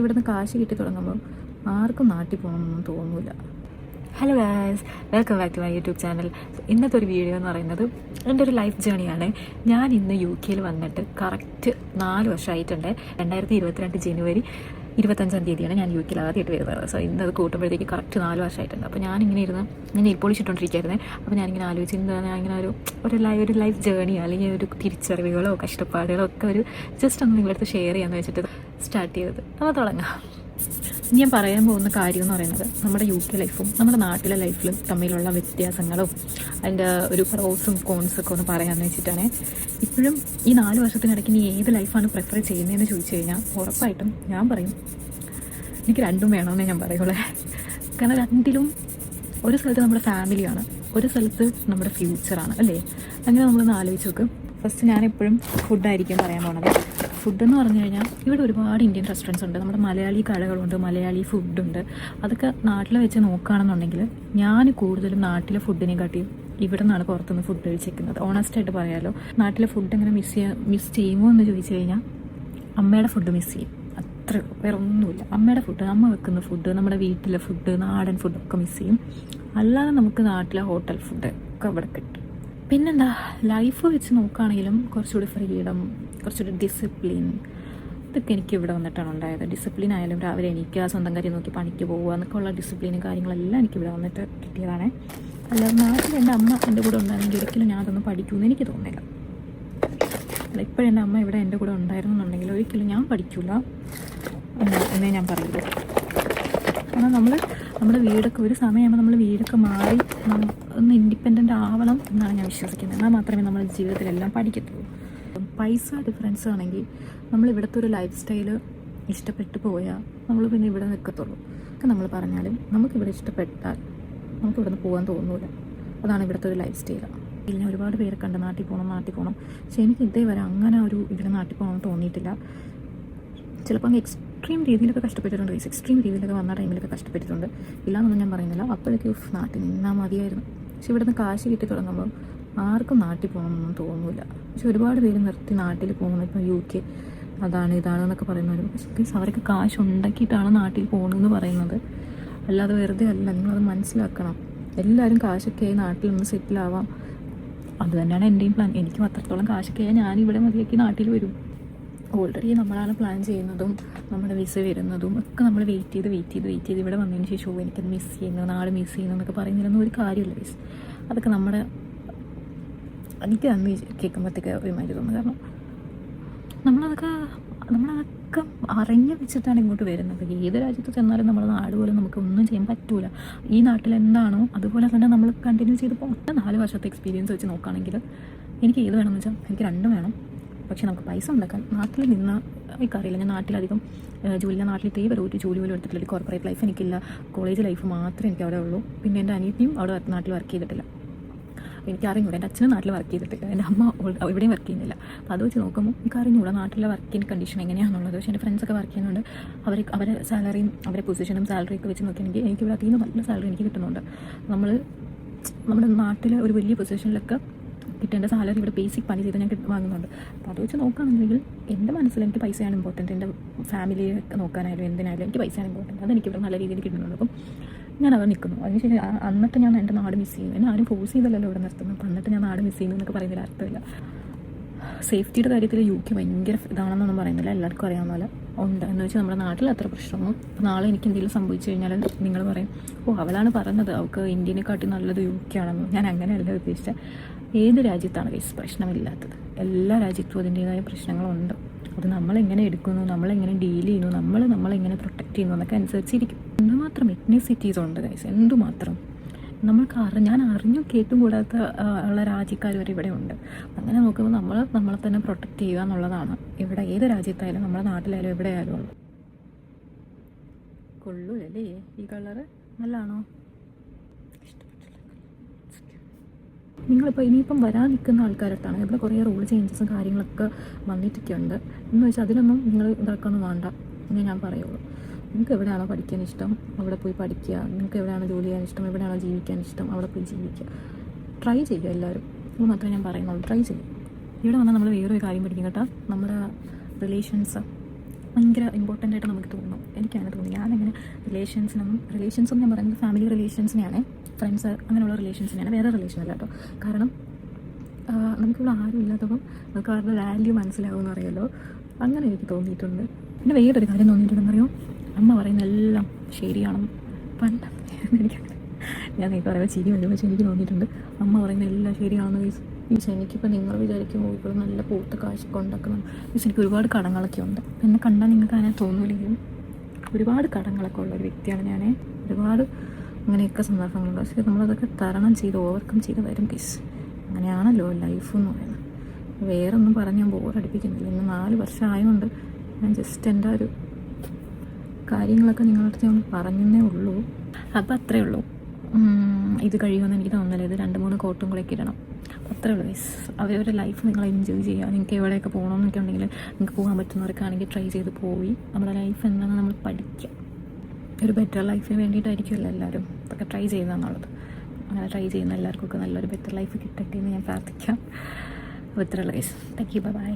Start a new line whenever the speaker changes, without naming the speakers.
ഇവിടുന്ന് കാശ് കിട്ടി തുടങ്ങുമ്പോൾ ആർക്കും നാട്ടിൽ പോകണമെന്നൊന്നും തോന്നൂല. Hello guys welcome back to my YouTube channel ഇന്നത്തെ ഒരു വീഡിയോ എന്ന് പറയുന്നത് എന്റെ ഒരു ലൈഫ് ജേണിയാണ് ഞാൻ ഇന്ന് യു കെയിൽ വന്നിട്ട് കറക്റ്റ് നാല് വർഷമായിട്ടുണ്ട്. രണ്ടായിരത്തി ഇരുപത്തിരണ്ട് ജനുവരി. ഇരുപത്തഞ്ചാം തീയതിയാണ് ഞാൻ യു കെയിൽ ആദ്യമായിട്ട് വരുന്നത്. സോ ഇന്ന് അത് കൂട്ടുമ്പോഴത്തേക്ക് കറക്റ്റ് നാല് വർഷമായിട്ടുണ്ട്. അപ്പോൾ ഞാനിങ്ങനെ ഇരുന്ന് ഞാൻ നെയിൽ പോളിഷ് അപ്പോൾ ഞാനിങ്ങനെ ആലോചിച്ചിരുന്നത് ഇങ്ങനെ ഒരു ഒരു ലൈഫ് ഒരു ലൈഫ് ജേണിയോ അല്ലെങ്കിൽ ഒരു തിരിച്ചറിവുകളോ കഷ്ടപ്പാടുകളോ ഒക്കെ ഒരു ജസ്റ്റ് ഒന്ന് നിങ്ങളടുത്ത് ഷെയർ ചെയ്യാമെന്ന് വെച്ചിട്ട് സ്റ്റാർട്ട് ചെയ്തത്. അപ്പോൾ തുടങ്ങാം. ഞാൻ പറയാൻ പോകുന്ന കാര്യം എന്ന് പറയുന്നത് നമ്മുടെ യു കെ ലൈഫും നമ്മുടെ നാട്ടിലെ ലൈഫിലും തമ്മിലുള്ള വ്യത്യാസങ്ങളും അതിന്റെ ഒരു പ്രോസും കോൺസൊക്കെ ഒന്ന് പറയാമെന്ന് വെച്ചിട്ടാണ്. ഇപ്പോഴും ഈ നാല് വർഷത്തിനിടയ്ക്ക് നീ ഏത് ലൈഫാണ് പ്രിഫർ ചെയ്യുന്നതെന്ന് ചോദിച്ചു കഴിഞ്ഞാൽ ഉറപ്പായിട്ടും ഞാൻ പറയും എനിക്ക് രണ്ടും വേണമെന്നേ ഞാൻ പറയുള്ളൂ. കാരണം രണ്ടിലും ഒരു സ്ഥലത്ത് നമ്മുടെ ഫാമിലിയാണ് ഒരു സ്ഥലത്ത് നമ്മുടെ ഫ്യൂച്ചറാണ് അല്ലേ? അങ്ങനെ നമ്മളൊന്ന് ആലോചിച്ച് നോക്ക്. ഫസ്റ്റ് ഞാൻ എപ്പോഴും ഫുഡായിരിക്കും പറയാൻ പോണത്. ഫുഡ് എന്ന് പറഞ്ഞു കഴിഞ്ഞാൽ ഇവിടെ ഒരുപാട് ഇന്ത്യൻ റെസ്റ്റോറന്റ്സ് ഉണ്ട്. നമ്മുടെ മലയാളി കടകളുണ്ട് മലയാളി ഫുഡുണ്ട്. അതൊക്കെ നാട്ടിൽ വെച്ച് നോക്കുകയാണെന്നുണ്ടെങ്കിൽ ഞാൻ കൂടുതലും നാട്ടിലെ ഫുഡിനെ കാട്ടിയും ഇവിടെ നിന്നാണ് പുറത്തുനിന്ന് ഫുഡ് കഴിച്ചേക്കുന്നത് ഓണസ്റ്റായിട്ട് പറയാലോ നാട്ടിലെ ഫുഡ് എങ്ങനെ മിസ് ചെയ്യാൻ മിസ് ചെയ്യുമോ എന്ന് ചോദിച്ചു കഴിഞ്ഞാൽ അമ്മയുടെ ഫുഡ് മിസ് ചെയ്യും. അത്ര വേറെ ഒന്നുമില്ല അമ്മയുടെ ഫുഡ് അമ്മ വെക്കുന്ന ഫുഡ് നമ്മുടെ വീട്ടിലെ ഫുഡ് നാടൻ ഫുഡൊക്കെ മിസ് ചെയ്യും. അല്ലാതെ നമുക്ക് നാട്ടിലെ ഹോട്ടൽ ഫുഡ് ഒക്കെ ഇവിടെ കിട്ടും. പിന്നെന്താ ലൈഫ് വെച്ച് നോക്കുകയാണെങ്കിലും കുറച്ചുകൂടി ഫ്രീഡം കുറച്ചുകൂടി ഡിസിപ്ലിൻ ഇതൊക്കെ എനിക്ക് ഇവിടെ വന്നിട്ടാണ് ഉണ്ടായത്. ഡിസിപ്ലിൻ ആയാലും രാവിലെ എനിക്ക് സ്വന്തം കാര്യം നോക്കി പണിക്ക് പോകുക എന്നൊക്കെ ഉള്ള ഡിസിപ്ലിനും കാര്യങ്ങളെല്ലാം എനിക്ക് ഇവിടെ വന്നിട്ട് കിട്ടിയതാണ്. അല്ല നാട്ടിൽ എന്റെ അമ്മ എന്റെ കൂടെ ഉണ്ടായിരുന്നെങ്കിൽ ഒരിക്കലും ഞാൻ അതൊന്നും പഠിക്കുമെന്ന് എനിക്ക് തോന്നില്ല അല്ല ഇപ്പോഴും എന്റെ അമ്മ ഇവിടെ എന്റെ കൂടെ ഉണ്ടായിരുന്നു എന്നുണ്ടെങ്കിൽ ഒരിക്കലും ഞാൻ പഠിക്കില്ല എന്നേ ഞാൻ പറയുള്ളൂ. കാരണം നമ്മൾ നമ്മുടെ വീടൊക്കെ ഒരു സമയമാകുമ്പോൾ നമ്മൾ വീടൊക്കെ മാറി ഒന്ന് ഇൻഡിപെൻഡന്റ് ആവണം എന്നാണ് ഞാൻ വിശ്വസിക്കുന്നത്. എന്നാൽ മാത്രമേ നമ്മൾ ജീവിതത്തിലെല്ലാം പഠിക്കത്തുള്ളൂ. പൈസ ഡിഫറൻസ് ആണെങ്കിൽ നമ്മൾ ഇവിടുത്തെ ഒരു ലൈഫ് സ്റ്റൈൽ ഇഷ്ടപ്പെട്ടു പോയാൽ നമ്മൾ പിന്നെ ഇവിടെ നിൽക്കത്തുള്ളൂ. ഒക്കെ നമ്മൾ പറഞ്ഞാലും നമുക്കിവിടെ ഇഷ്ടപ്പെട്ടാൽ നമുക്ക് ഇവിടെ നിന്ന് പോകാൻ തോന്നൂല. അതാണ് ഇവിടുത്തെ ഒരു ലൈഫ് സ്റ്റൈൽ ഞാൻ ഒരുപാട് പേരെ കണ്ട് നാട്ടിൽ പോകണം നാട്ടിൽ പോകണം പക്ഷേ എനിക്ക് ഇതേ വരെ അങ്ങനെ ഒരു ഇവിടെ നാട്ടിൽ പോകണം തോന്നിയിട്ടില്ല. ചിലപ്പോൾ അങ്ങ് എക്സ്ട്രീം രീതിയിലൊക്കെ കഷ്ടപ്പെട്ടിട്ടുണ്ട്. ഗൈസ് എക്സ്ട്രീം രീതിയിലൊക്കെ വന്ന ടൈമിലൊക്കെ കഷ്ടപ്പെട്ടിട്ടുണ്ട്. ഇല്ലാന്നൊന്നും ഞാൻ പറയുന്നില്ല. അപ്പോഴൊക്കെ നാട്ടിൽ നിന്നാൽ മതിയായിരുന്നു. പക്ഷെ ഇവിടുന്ന് കാശ് കിട്ടി തുടങ്ങുമ്പോൾ ആർക്കും നാട്ടിൽ പോകണമെന്നൊന്നും തോന്നില്ല. പക്ഷെ ഒരുപാട് പേര് നിർത്തി നാട്ടിൽ പോകുന്നു. ഇപ്പം യു കെ അതാണ് ഇതാണ് എന്നൊക്കെ പറയുന്നവരും. പക്ഷേ ഗൈസ് അവരൊക്കെ കാശ് ഉണ്ടാക്കിയിട്ടാണ് നാട്ടിൽ പോകണമെന്ന് പറയുന്നത്. അല്ലാതെ വെറുതെ അല്ല നിങ്ങളത് മനസ്സിലാക്കണം. എല്ലാവരും കാശൊക്കെ ആയി നാട്ടിൽ ഒന്ന് സെറ്റിലാവാം അത് തന്നെയാണ് എന്റെയും പ്ലാൻ എനിക്കും അത്രത്തോളം കാശൊക്കെ ഞാൻ ഇവിടെ മതിയാക്കി നാട്ടിൽ വരും. ഓൾറെഡി നമ്മളാണ് പ്ലാൻ ചെയ്യുന്നതും നമ്മുടെ വിസ വരുന്നതും ഒക്കെ നമ്മൾ വെയിറ്റ് ചെയ്ത് വെയിറ്റ് ചെയ്ത് വെയിറ്റ് ചെയ്ത് ഇവിടെ വന്നതിന് ശേഷം ഓ എനിക്കത് മിസ് ചെയ്യുന്നു നാളെ മിസ് ചെയ്യുന്നു എന്നൊക്കെ പറയുന്നതിലൊന്നും ഒരു കാര്യമില്ല മിസ് അതൊക്കെ നമ്മുടെ എനിക്ക് അന്ന് കേൾക്കുമ്പോഴത്തേക്ക് ഒരുമാതിരി തോന്നുന്നു കാരണം നമ്മളതൊക്കെ നമ്മളതൊക്കെ അറിഞ്ഞു വെച്ചിട്ടാണ് ഇങ്ങോട്ട് വരുന്നത്. ഏത് രാജ്യത്ത് ചെന്നാലും നമ്മുടെ നാട് പോലെ നമുക്ക് ഒന്നും ചെയ്യാൻ പറ്റൂല. ഈ നാട്ടിൽ എന്താണോ അതുപോലെ തന്നെ നമ്മൾ കണ്ടിന്യൂ ചെയ്ത് പോകുന്ന നാല് വർഷത്തെ എക്സ്പീരിയൻസ് വെച്ച് നോക്കുകയാണെങ്കിൽ എനിക്ക് ഏത് വേണമെന്ന് വെച്ചാൽ എനിക്ക് രണ്ടും വേണം. പക്ഷെ നമുക്ക് പൈസ ഉണ്ടാക്കാൻ നാട്ടിൽ നിന്ന് എനിക്കറിയില്ല ഞാൻ നാട്ടിലധികം ജോലിയില്ല നാട്ടിൽ വരെ ഒരു ജോലി പോലും എടുത്തിട്ടില്ല. ഒരു കോർപ്പറേറ്റ് ലൈഫ് എനിക്കില്ല. കോളേജ് ലൈഫ് മാത്രമേ എനിക്ക് അവിടെ ഉള്ളൂ. പിന്നെ എന്റെ അനിയത്തിയും അവിടെ നാട്ടിൽ വർക്ക് ചെയ്തിട്ടില്ല. എനിക്ക് അറിഞ്ഞൂടാ എന്റെ അച്ഛനും നാട്ടിൽ വർക്ക് ചെയ്തിട്ടില്ല. എന്റെ അമ്മ എവിടെയും വർക്ക് ചെയ്യുന്നില്ല. അപ്പോൾ അത് വെച്ച് നോക്കുമ്പോൾ എനിക്ക് അറിഞ്ഞൂടാ നാട്ടിലെ വർക്കിംഗ് കണ്ടീഷൻ എങ്ങനെയാണെന്നുള്ളത് പക്ഷേ എന്റെ ഫ്രണ്ട്സൊക്കെ വർക്ക് ചെയ്യുന്നുണ്ട്. അവർ അവരെ സാലറിയും അവരെ പൊസിഷനും സാലറിയൊക്കെ വെച്ച് നോക്കിയാണെങ്കിൽ എനിക്ക് ഇവിടെ അതിൽ നിന്ന് നല്ല സാലറി എനിക്ക് കിട്ടുന്നുണ്ട്. നമ്മൾ നമ്മുടെ നാട്ടിലെ ഒരു വലിയ പൊസിഷനിലൊക്കെ കിട്ടേണ്ട സാലറി ഇവിടെ ബേസിക് പണി ചെയ്ത് ഞാൻ വാങ്ങുന്നുണ്ട്. അപ്പോൾ അത് വെച്ച് നോക്കുകയാണെന്നുണ്ടെങ്കിൽ എന്റെ മനസ്സിൽ എനിക്ക് പൈസയാണ് ഇമ്പോർട്ടന്റ് എന്റെ ഫാമിലിയെ നോക്കാനായാലും എന്തിനായാലും എനിക്ക് പൈസയാണ് ഇമ്പോർട്ടന്റ് അതെനിക്ക് ഇവിടെ നല്ല രീതിയിൽ കിട്ടുന്നുണ്ട്. അപ്പം ഞാൻ അവിടെ നിൽക്കുന്നു. അതിനുശേഷം ശേഷം അന്നിട്ട് ഞാൻ എന്റെ നാട് മിസ് ചെയ്യും എന്നെ ആരും ഫോഴ്സ് ചെയ്തല്ലോ ഇവിടെ നിർത്തുന്നു അപ്പം അന്നിട്ട് ഞാൻ നാട് മിസ് ചെയ്യുന്നു എന്നൊക്കെ പറയുന്നതിൽ അർത്ഥമില്ല. സേഫ്റ്റിയുടെ കാര്യത്തിൽ യു കെ ഭയങ്കര ഇതാണെന്നൊന്നും പറയുന്നില്ല. എല്ലാവർക്കും അറിയാവുന്ന പോലെ ഉണ്ട്. എന്ന് വെച്ചാൽ നമ്മുടെ നാട്ടിൽ അത്ര പ്രശ്നമൊന്നും ഇപ്പം നാളെ എനിക്ക് എന്തെങ്കിലും സംഭവിച്ചു കഴിഞ്ഞാൽ നിങ്ങൾ പറയും ഓ അവളാണ് പറഞ്ഞത്. അവൾക്ക് ഇന്ത്യനെക്കാട്ടി നല്ലത് യു കെ ആണെന്ന്. ഞാൻ അങ്ങനെയല്ല ഉദ്ദേശിച്ചത് ഏത് രാജ്യത്താണ് കേസ് പ്രശ്നമില്ലാത്തത്. എല്ലാ രാജ്യത്തും അതിന്റേതായ പ്രശ്നങ്ങളുണ്ട്. അത് നമ്മളെങ്ങനെ എടുക്കുന്നു? നമ്മളെങ്ങനെ ഡീൽ ചെയ്യുന്നു? നമ്മൾ നമ്മളെങ്ങനെ പ്രൊട്ടക്റ്റ് ചെയ്യുന്നു? എന്നൊക്കെ അനുസരിച്ചിരിക്കും. എന്തുമാത്രം എത്നിസിറ്റീസ് ഉണ്ട് ഗൈസ് എന്തുമാത്രം? നമ്മൾക്ക് അറി ഞാൻ അറിഞ്ഞു കേട്ടും കൂടാത്ത ഉള്ള രാജ്യക്കാർ വരെ ഇവിടെ ഉണ്ട്. അങ്ങനെ നോക്കുമ്പോൾ നമ്മൾ നമ്മളെ തന്നെ പ്രൊട്ടക്റ്റ് ചെയ്യുക എന്നുള്ളതാണ്. ഇവിടെ ഏത് രാജ്യത്തായാലും നമ്മുടെ നാട്ടിലായാലും എവിടെയായാലും ഉള്ളു. കൊള്ളൂലല്ലേ ഈ കളറ് നല്ലതാണോ നിങ്ങളിപ്പോൾ ഇനിയിപ്പം വരാൻ നിൽക്കുന്ന ആൾക്കാരൊക്കെയാണ്. ഇവിടെ കുറേ റൂൾ ചേഞ്ചസും കാര്യങ്ങളൊക്കെ വന്നിട്ടൊക്കെ ഉണ്ട് എന്ന് വെച്ചാൽ അതിനൊന്നും നിങ്ങൾ ഇതാക്കൊന്നും വേണ്ട. എന്നേ ഞാൻ പറയുള്ളൂ. നിങ്ങൾക്ക് എവിടെയാണോ പഠിക്കാൻ ഇഷ്ടം അവിടെ പോയി പഠിക്കുക. നിങ്ങൾക്ക് എവിടെയാണോ ജോലി ചെയ്യാൻ ഇഷ്ടം എവിടെയാണോ ജീവിക്കാൻ ഇഷ്ടം അവിടെ പോയി ജീവിക്കുക. ട്രൈ ചെയ്യുക എല്ലാവരും. അത് മാത്രമേ ഞാൻ പറയുന്നുള്ളൂ. ട്രൈ ചെയ്യും. ഇവിടെ വന്നാൽ നമ്മൾ വേറൊരു കാര്യം പഠിക്കും കേട്ടോ. നമ്മുടെ റിലേഷൻസ് ഭയങ്കര ഇമ്പോർട്ടന്റ് ആയിട്ട് നമുക്ക് തോന്നും. എനിക്കങ്ങനെ തോന്നി. ഞാനങ്ങനെ റിലേഷൻസിനൊന്നും റിലേഷൻസ് എന്ന് ഞാൻ പറയുന്നത് ഫാമിലി റിലേഷൻസിനെയാണ് ഫ്രണ്ട്സ് അങ്ങനെയുള്ള റിലേഷൻസിനെയാണ് വേറെ റിലേഷൻ അല്ല കേട്ടോ. കാരണം നമുക്കിവിടെ ആരും ഇല്ലാത്തപ്പം നമുക്ക് അവരുടെ വാല്യൂ മനസ്സിലാവുമെന്ന് അറിയാമല്ലോ അങ്ങനെ എനിക്ക് തോന്നിയിട്ടുണ്ട്. പിന്നെ വേറൊരു കാര്യം തോന്നിയിട്ടുണ്ടെന്നറിയോ അമ്മ പറയുന്ന എല്ലാം ശരിയാണെന്ന്. പണ്ട്. ഞാൻ നിങ്ങൾക്ക് പറയുമ്പോൾ ചിരി പക്ഷെ എനിക്ക് തോന്നിയിട്ടുണ്ട്. അമ്മ പറയുന്ന എല്ലാം ശരിയാണെന്ന് മീൻസ് മീൻസ് എനിക്കിപ്പോൾ നിങ്ങൾ വിചാരിക്കുമ്പോൾ ഇപ്പോൾ നല്ല പൂത്ത കാശ് കൊണ്ടൊക്കെ മീൻസ് എനിക്ക് ഒരുപാട് കടങ്ങളൊക്കെ ഉണ്ട്. എന്നെ കണ്ടാൽ നിങ്ങൾക്ക് അങ്ങനെ തോന്നില്ലെങ്കിലും ഒരുപാട് കടങ്ങളൊക്കെ ഉള്ള ഒരു വ്യക്തിയാണ് ഞാൻ. ഒരുപാട് അങ്ങനെയൊക്കെ സന്ദർഭങ്ങളുണ്ട്. പക്ഷേ നമ്മളതൊക്കെ തരണം ചെയ്ത് ഓവർകം ചെയ്ത് വരും പീസ് അങ്ങനെയാണല്ലോ ലൈഫ് എന്ന് പറയുന്നത്. വേറെ ഒന്നും പറഞ്ഞ് ഞാൻ ബോറടിപ്പിക്കുന്നില്ല ഇന്ന് നാല് വർഷമായതുകൊണ്ട് ഞാൻ ജസ്റ്റ് എന്റെ ഒരു കാര്യങ്ങളൊക്കെ നിങ്ങളുടെ അടുത്ത് ഞാൻ പറഞ്ഞേ ഉള്ളൂ. അപ്പം അത്രേ ഉള്ളൂ. ഇത് കഴിയുമെന്ന് എനിക്ക് തോന്നുന്നില്ല. ഇത് രണ്ട് മൂന്ന് കോട്ടും കൂടെ ഇടണം. അത്രേ ഉള്ളൂ ഗൈസ് അവരവരുടെ ലൈഫ് നിങ്ങൾ എൻജോയ് ചെയ്യുക. നിങ്ങൾക്ക് എവിടെയൊക്കെ പോകണമെന്നൊക്കെ ഉണ്ടെങ്കിൽ നിങ്ങൾക്ക് പോകാൻ പറ്റുന്നവർക്കാണെങ്കിൽ ട്രൈ ചെയ്ത് പോയി. നമ്മുടെ ലൈഫ് എന്താണെന്ന് നമ്മൾ പഠിക്കുക ഒരു ബെറ്റർ ലൈഫിന് വേണ്ടിയിട്ടായിരിക്കുമല്ലോ എല്ലാവരും ഇതൊക്കെ ട്രൈ ചെയ്യുന്നതെന്നുള്ളത് അങ്ങനെ ട്രൈ ചെയ്യുന്ന എല്ലാവർക്കും ഒക്കെ നല്ലൊരു ബെറ്റർ ലൈഫ് കിട്ടട്ടെ എന്ന് ഞാൻ പ്രാർത്ഥിക്കാം. അപ്പോൾ ഇത്രയുള്ള ഗൈസ് താങ്ക് യു ബൈ